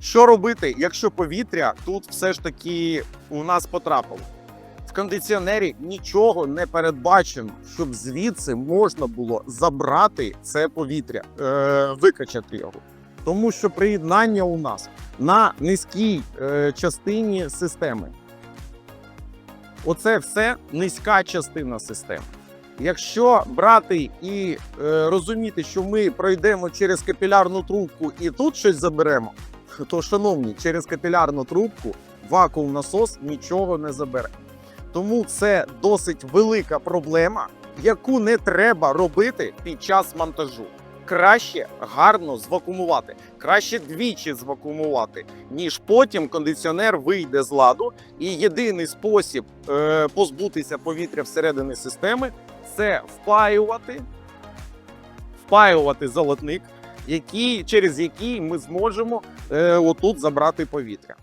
Що робити, якщо повітря тут все ж таки у нас потрапило? В кондиціонері нічого не передбачено, щоб звідси можна було забрати це повітря, е, викачати його. Тому що приєднання у нас на низькій е, частині системи. Оце все низька частина системи. Якщо брати і е, розуміти, що ми пройдемо через капілярну трубку і тут щось заберемо, то, шановні, через капілярну трубку вакуум насос нічого не забере. Тому це досить велика проблема, яку не треба робити під час монтажу. Краще гарно звакуумувати, краще двічі звакуумувати, ніж потім кондиціонер вийде з ладу. І єдиний спосіб е, позбутися повітря всередині системи це впаювати, впаювати золотник, який, через які ми зможемо е, отут забрати повітря.